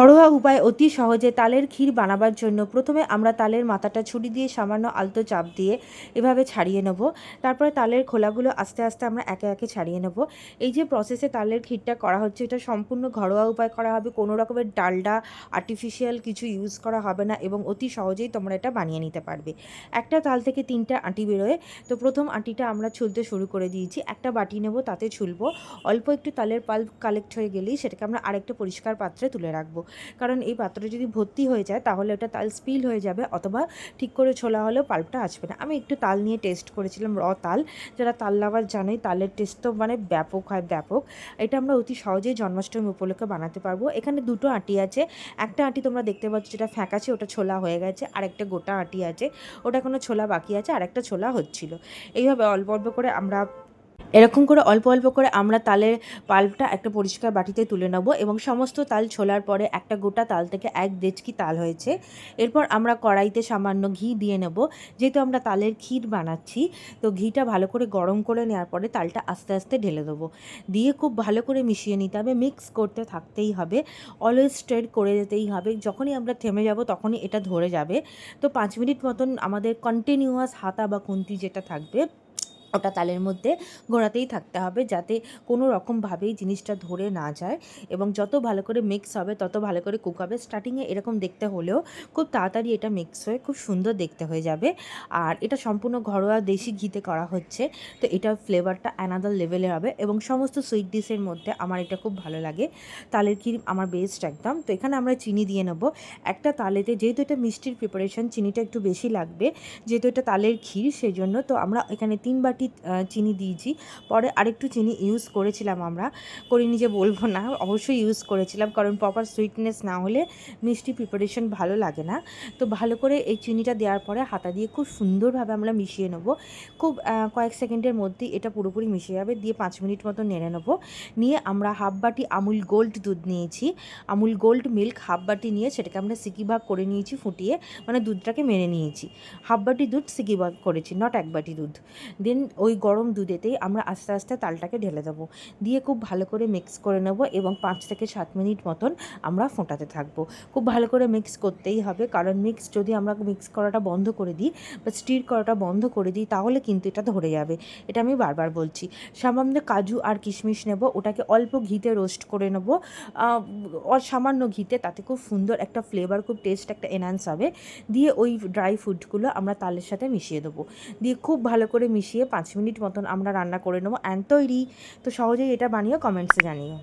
a উপায় অতি সহজে তালের ক্ষীর বানাবার জন্য প্রথমে আমরা তালের মাথাটা ছুরি দিয়ে সামান্য আলতো চাপ দিয়ে এভাবে ছাড়িয়ে নেব। তারপরে তালের খোলাগুলো আস্তে আস্তে আমরা একে একে ছাড়িয়ে নেব। এই যে প্রসেসে তালের ক্ষীরটা করা হচ্ছে, এটা সম্পূর্ণ ঘরোয়া উপায় করা হবে। কোনো রকমের ডালডা আর্টিফিশিয়াল কিছু ইউজ করা হবে না এবং অতি সহজেই তোমরা এটা বানিয়ে নিতে পারবে। একটা তাল থেকে তিনটা আঁটি বেরোয়। তো প্রথম আঁটিটা আমরা ছুলতে শুরু করে দিয়েছি। একটা বাটি নেব, তাতে ছুলবো। অল্প একটু তালের পাল্প কালেক্ট হয়ে গেলেই সেটাকে আমরা আরেকটা পরিষ্কার পাত্রে তুলে রাখব। কারণ এই পাত্রটা যদি ভর্তি হয়ে যায়, তাহলে ওটা তাল স্পিল হয়ে যাবে অথবা ঠিক করে ছোলা হলেও পাল্পটা আসবে না। আমি একটু তাল নিয়ে টেস্ট করেছিলাম র তাল। যারা তাল লাভার জানোই, তালের টেস্ট তো মানে ব্যাপক হয়, ব্যাপক। এটা আমরা অতি সহজেই জন্মাষ্টমী উপলক্ষে বানাতে পারব। এখানে দুটো আটি আছে। একটা আটি তোমরা দেখতে পাচ্ছ যেটা ফ্যাকাছে ওটা ছোলা হয়ে গেছে। আর একটা গোটা আটি আছে। ওটা কোনো ছোলা বাকি আছে আর একটা ছোলা হচ্ছিল। এইভাবে অল্প অল্প করে আমরা এরকম করে অল্প অল্প করে আমরা তালের পাল্পটা একটা পরিষ্কার বাটিতে তুলে নেব এবং সমস্ত তাল ছোলার পরে একটা গোটা তাল থেকে এক দেচকি তাল হয়েছে। এরপর আমরা কড়াইতে সামান্য ঘি দিয়ে নেব। যেহেতু আমরা তালের ক্ষীর বানাচ্ছি, তো ঘিটা ভালো করে গরম করে নেওয়ার পরে তালটা আস্তে আস্তে ঢেলে দেবো। দিয়ে খুব ভালো করে মিশিয়ে নিতে হবে, মিক্স করতে থাকতেই হবে। অলওয়েজ স্ট্রেট করে যেতেই হবে। যখনই আমরা থেমে যাব তখনই এটা ধরে যাবে। তো পাঁচ মিনিট মতন আমাদের কন্টিনিউয়াস হাতা বা খুন্তি যেটা থাকবে ওটা তালের মধ্যে ঘোরাতেই থাকতে হবে যাতে কোনো রকমভাবেই জিনিসটা ধরে না যায় এবং যত ভালো করে মিক্স হবে, তত ভালো করে কুক হবে। স্টার্টিংয়ে এরকম দেখতে হলেও খুব তাড়াতাড়ি এটা মিক্স হয়ে খুব সুন্দর দেখতে হয়ে যাবে। আর এটা সম্পূর্ণ ঘরোয়া দেশি ঘিতে করা হচ্ছে। তো এটার ফ্লেভারটা অ্যানাদার লেভেলে হবে এবং সমস্ত সুইট ডিশের মধ্যে আমার এটা খুব ভালো লাগে। তালের ক্ষীর আমার বেস্ট একদম। তো এখানে আমরা চিনি দিয়ে নেব। একটা তালেতে যেহেতু এটা মিষ্টির প্রিপারেশন চিনিটা একটু বেশি লাগবে, যেহেতু এটা তালের ক্ষীর সেই জন্য তো আমরা এখানে তিন বাটি চিনি দিয়েছি। পরে আরেকটু চিনি ইউজ করেছিলাম আমরা। করিনি যে বলব না, অবশ্যই ইউজ করেছিলাম, কারণ প্রপার সুইটনেস না হলে মিষ্টি প্রিপারেশন ভালো লাগে না। তো ভালো করে এই চিনিটা দেওয়ার পরে হাতা দিয়ে খুব সুন্দরভাবে আমরা মিশিয়ে নেব। খুব কয়েক সেকেন্ডের মধ্যেই এটা পুরোপুরি মিশে যাবে, দিয়ে পাঁচ মিনিট মতো নেড়ে নেব। নিয়ে আমরা হাফ বাটি আমুল গোল্ড দুধ নিয়েছি। আমুল গোল্ড মিল্ক হাফ বাটি নিয়ে সেটাকে আমরা সিকি ভাগ করে নিয়েছি ফুটিয়ে মানে দুধটাকে মেরে নিয়েছি। হাফ বাটি দুধ সিকি ভাগ করেছি নট এক বাটি দুধ। দেন ওই গরম দুধেতেই আমরা আস্তে আস্তে তালটাকে ঢেলে দেবো। দিয়ে খুব ভালো করে মিক্স করে নেব এবং পাঁচ থেকে সাত মিনিট মতন আমরা ফোটাতে থাকব। খুব ভালো করে মিক্স করতেই হবে, কারণ মিক্স যদি আমরা মিক্স করাটা বন্ধ করে দিই বা স্টির করাটা বন্ধ করে দিই, তাহলে কিন্তু এটা ধরে যাবে। এটা আমি বারবার বলছি। সামান্য কাজু আর কিশমিশ নেব, ওটাকে অল্প ঘিতে রোস্ট করে নেব। সামান্য ঘিতে, তাতে খুব সুন্দর একটা ফ্লেভার খুব টেস্ট একটা এনহান্স হবে। দিয়ে ওই ড্রাই ফ্রুটগুলো আমরা তালের সাথে মিশিয়ে দেবো। দিয়ে খুব ভালো করে মিশিয়ে পাঁচ মিনিট মতন আমরা রান্না করে নেব। অ্যান্ড তৈরি। তো সহজেই এটা বানিয়ে কমেন্টসে জানিও।